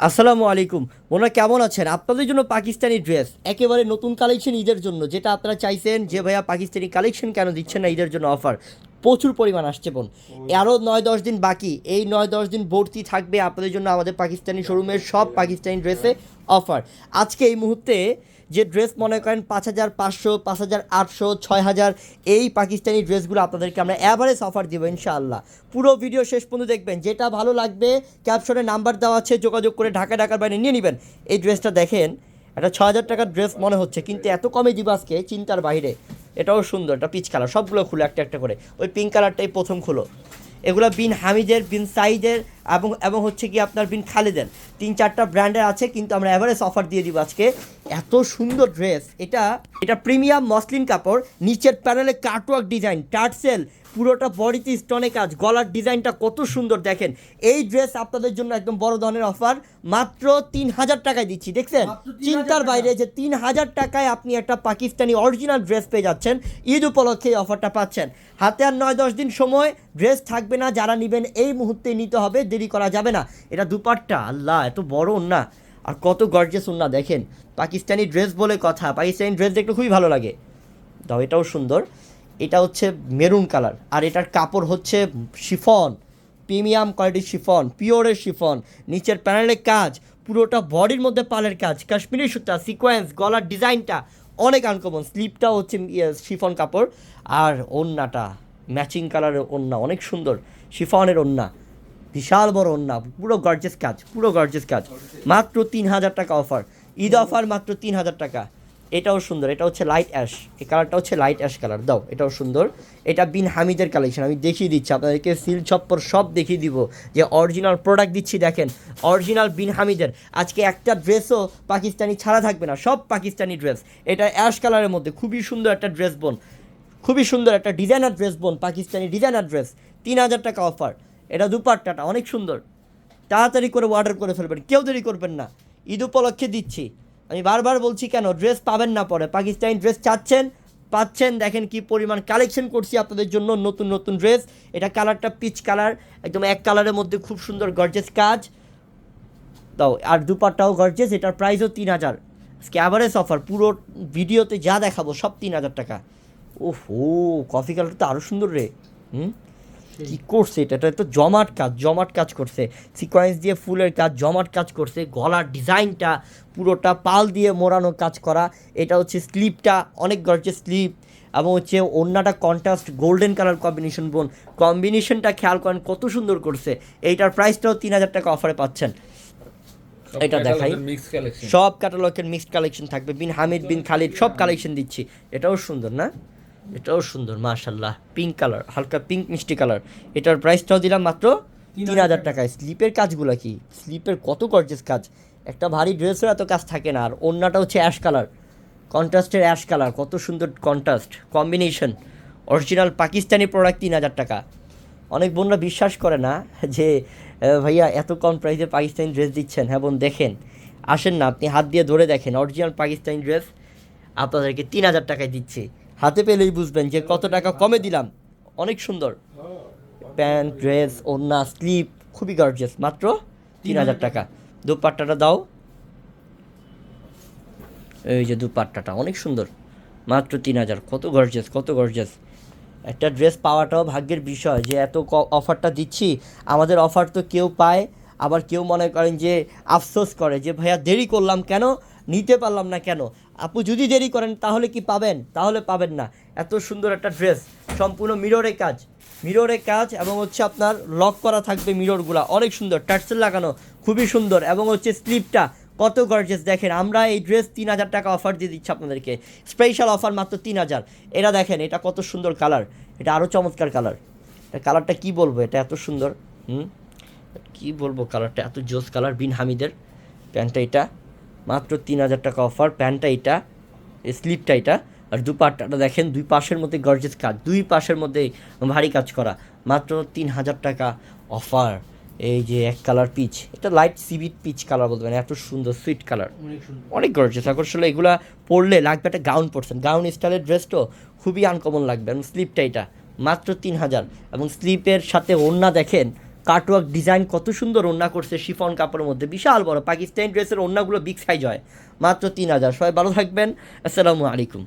আসসালামু আলাইকুম। ওনারা কেমন আছেন? আপনাদের জন্য পাকিস্তানি ড্রেস একেবারে নতুন কালেকশন ঈদের জন্য যেটা আপনারা চাইছেন যে ভাইয়া পাকিস্তানি কালেকশন কেন দিচ্ছেন না ঈদের জন্য অফার প্রচুর পরিমাণ আসছে বোন। আরও নয় দশ দিন বাকি। এই নয় দশ দিন ভর্তি থাকবে আপনাদের জন্য আমাদের পাকিস্তানি শোরুমের সব পাকিস্তানি ড্রেসে অফার আজকে এই মুহূর্তে যে ড্রেস মনে করেন পাঁচ হাজার পাঁচশো, পাঁচ হাজার আটশো, ছয় হাজার, এই পাকিস্তানি ড্রেসগুলো আপনাদেরকে আমরা অ্যাভারেজ অফার দেবো ইনশাআল্লাহ। পুরো ভিডিও শেষ পর্যন্ত দেখবেন। যেটা ভালো লাগবে ক্যাপশনে নাম্বার দেওয়া আছে, যোগাযোগ করে ঢাকা ঢাকার বাইরে নিয়ে নেবেন। এই ড্রেসটা দেখেন একটা ছ হাজার টাকার ড্রেস মনে হচ্ছে, কিন্তু এত কমে দিব আজকে চিন্তার বাইরে। এটাও সুন্দর, এটা পিচ কালার সবগুলো খুলো একটা একটা করে। ওই পিঙ্ক কালারটাই প্রথম খুলো। এগুলো বিন হামিদের, বিন সাইদের এবং এবং হচ্ছে কি আপনার বিন খালেদের। তিন চারটা ব্র্যান্ডের আছে কিন্তু আমরা অ্যাভারেজ অফার দিয়ে দিব আজকে। এত সুন্দর ড্রেস এটা এটা প্রিমিয়াম মসলিন কাপড় নিচের প্যানেলে কাটওয়ার্ক ডিজাইন টার্সেল পুরোটা বডিতে স্টোনে কাজ গলার ডিজাইনটা কত সুন্দর দেখেন। এই ড্রেস আপনাদের জন্য একদম বড় ধরনের অফার মাত্র তিন হাজার টাকায় দিচ্ছি দেখছেন? মাত্র 3,000 চিন্তার বাইরে যে তিন হাজার টাকায় আপনি একটা পাকিস্তানি অরিজিনাল ড্রেস পেয়ে যাচ্ছেন ঈদ উপলক্ষে এই অফারটা পাচ্ছেন। হাতে আর নয় দশ দিন সময় ড্রেস থাকবে না যারা নেবেন এই মুহূর্তে নিতে হবে। দেরি করা যাবে না। এটা দুপাট্টা আল্লাহ এত বড় না আর কত গর্জেস না দেখেন। পাকিস্তানি ড্রেস বলে কথা পাকিস্তানি ড্রেস দেখতে খুবই ভালো লাগে। দাও এটাও সুন্দর। এটা হচ্ছে মেরুন কালার আর এটার কাপড় হচ্ছে শিফন প্রিমিয়াম কোয়ালিটির শিফন পিওরের শিফন। নিচের প্যানেলের কাজ পুরোটা বডির মধ্যে পালের কাজ কাশ্মীরি সুতা সিকোয়েন্স গলার ডিজাইনটা অনেক আনকমন স্লিপটাও হচ্ছে ইয়ে, শিফন কাপড়। আর ওন্নাটা ম্যাচিং কালারের ওন্না অনেক সুন্দর শিফনের ওন্না। বিশাল বড় ওন্না পুরো গর্জেস কাজ, পুরো গর্জেস কাজ। মাত্র তিন হাজার টাকা অফার ঈদ অফার মাত্র তিন হাজার টাকা। এটাও সুন্দর, এটা হচ্ছে লাইট অ্যাশ এই কালারটা হচ্ছে লাইট অ্যাশ কালার দাও, এটাও সুন্দর। এটা বিন হামিদের কালেকশন আমি দেখিয়ে দিচ্ছি, আপনাদেরকে সিল ছপ্পর সব দেখিয়ে দিব। যে অরিজিনাল প্রোডাক্ট দিচ্ছি, দেখেন অরিজিনাল বিন হামিদের। আজকে একটা ড্রেসও পাকিস্তানি ছাড়া থাকবে না, সব পাকিস্তানি ড্রেস এটা অ্যাশ কালারের মধ্যে খুবই সুন্দর একটা ড্রেস বোন খুবই সুন্দর একটা ডিজাইনার ড্রেস বোন পাকিস্তানি ডিজাইনার ড্রেস তিন হাজার টাকা অফার এটা দুপাট্টাটা, অনেক সুন্দর। তাড়াতাড়ি করে অর্ডার করে ফেলবেন, কেউ দেরি করবেন না। ঈদ উপলক্ষে দিচ্ছি। আমি বারবার বলছি কেন ড্রেস পাবেন না পরে। পাকিস্তানি ড্রেস চাচ্ছেন, পাচ্ছেন, দেখেন কি পরিমাণ কালেকশন করছি আপনাদের জন্য, নতুন নতুন ড্রেস এটা কালারটা পিচ কালার একদম এক কালারের মধ্যে খুব সুন্দর গর্জেস কাজ। দাও, আর দুপাট্টাও গর্জেস এটার প্রাইসও তিন হাজার। আজকে অ্যাভারেজ অফার পুরো ভিডিওতে যা দেখাবো, সব তিন হাজার টাকা। ওহ কফি কালারটা তো আরও সুন্দর রে। হুম? কি করছে এটা? এটা তো জমাট কাজ জমাট কাজ করছে। সিকোয়েন্স দিয়ে ফুলের কাজ জমাট কাজ করছে। গলার ডিজাইনটা পুরোটা পাল দিয়ে মোড়ানো কাজ করা। এটা হচ্ছে স্লিপটা অনেক গর্জে স্লিপ। এবং হচ্ছে অন্যটা কন্ট্রাস্ট গোল্ডেন কালার কম্বিনেশন বোন। কম্বিনেশনটা খেয়াল করেন কত সুন্দর করছে। এইটার প্রাইসটাও তিন হাজার টাকা অফারে পাচ্ছেন। এটা দেখাই। সব ক্যাটালগের মিক্সড কালেকশন থাকবে। বিন হামিদ বিন খালিদ সব কালেকশন দিচ্ছি। এটাও সুন্দর না? এটাও সুন্দর মাশাল্লাহ পিঙ্ক কালার হালকা পিঙ্ক মিষ্টি কালার এটার প্রাইসটাও দিলাম মাত্র তিন হাজার টাকায়। স্লিপের কাজগুলো কি? স্লিপের কত গর্জেস কাজ। একটা ভারী ড্রেসের এত কাজ থাকে না আর অন্যটা হচ্ছে অ্যাশ কালার কন্ট্রাস্টের অ্যাশ কালার কত সুন্দর contrast combination original Pakistani product তিন হাজার টাকা। অনেক বোনরা বিশ্বাস করে না যে ভাইয়া এত কম প্রাইসে পাকিস্তানি ড্রেস দিচ্ছেন। হ্যাঁ বোন দেখেন। আসেন না আপনি হাত দিয়ে ধরে দেখেন। অরিজিনাল পাকিস্তানি ড্রেস আপনাদেরকে তিন হাজার টাকায় দিচ্ছি। হাতে পেলেই বুঝবেন যে কত টাকা কমে দিলাম। অনেক সুন্দর। প্যান্ট, ড্রেস, ওড়না, স্লিপ, খুবই গর্জিয়াস মাত্র তিন হাজার টাকা। দুপাট্টাটা দাও। এই যে দুপাট্টাটা, অনেক সুন্দর। মাত্র তিন হাজার। কত গর্জিয়াস কত গর্জিয়াস একটা ড্রেস পাওয়াটাও ভাগ্যের বিষয় যে এত অফারটা দিচ্ছি। আমাদের অফার তো কেউ পায়। আবার কেউ মনে করেন যে আফসোস করে যে, ভাইয়া দেরি করলাম কেন? নিতে পারলাম না কেন? আপু যদি দেরি করেন, তাহলে কি পাবেন? তাহলে পাবেন না। এত সুন্দর একটা ড্রেস সম্পূর্ণ মিররে কাজ। মিররে কাজ এবং হচ্ছে আপনার লক করা থাকবে মিররগুলা অনেক সুন্দর, টার্সেল লাগানো, খুবই সুন্দর এবং হচ্ছে স্লিপটা কত গর্জেস দেখেন। আমরা এই ড্রেস তিন হাজার টাকা অফার দিয়ে দিচ্ছি আপনাদেরকে। স্পেশাল অফার মাত্র তিন হাজার। এটা দেখেন, এটা কত সুন্দর কালার এটা আরও চমৎকার কালার এটা কালারটা কি বলব? এটা এত সুন্দর, হুম? কি বলব কালারটা এত জোস কালার বিন হামিদের। প্যান্টটা এটা। মাত্র তিন হাজার টাকা অফার প্যান্টটা এটা স্লিপটা এটা আর দুপাট্টাটা দেখেন দুই পাশের মধ্যে গর্জেস কাজ দুই পাশের মধ্যে ভারী কাজ করা মাত্র তিন হাজার টাকা অফার এই যে এক কালার পিচ এটা লাইট সিবিট পিচ কালার বলতে পারেন এত সুন্দর সুইট কালার অনেক সুন্দর। অনেক গর্জেস আসলে এগুলা পরলে লাগবে একটা গাউন পরছেন। গাউন স্টাইলের ড্রেসটাও খুবই আনকমন লাগবে এবং স্লিপটা এটা মাত্র তিন হাজার। এবং স্লিপের সাথে ওড়না দেখেন কাটওয়ার্ক ডিজাইন কত সুন্দর ওন্না করছে শিফন কাপড়ের মধ্যে। বিশাল বড়। পাকিস্তানি ড্রেসের ওন্নাগুলো বিগ সাইজ হয়। মাত্র তিন হাজার। সবাই ভালো থাকবেন। আসসালামু আলাইকুম।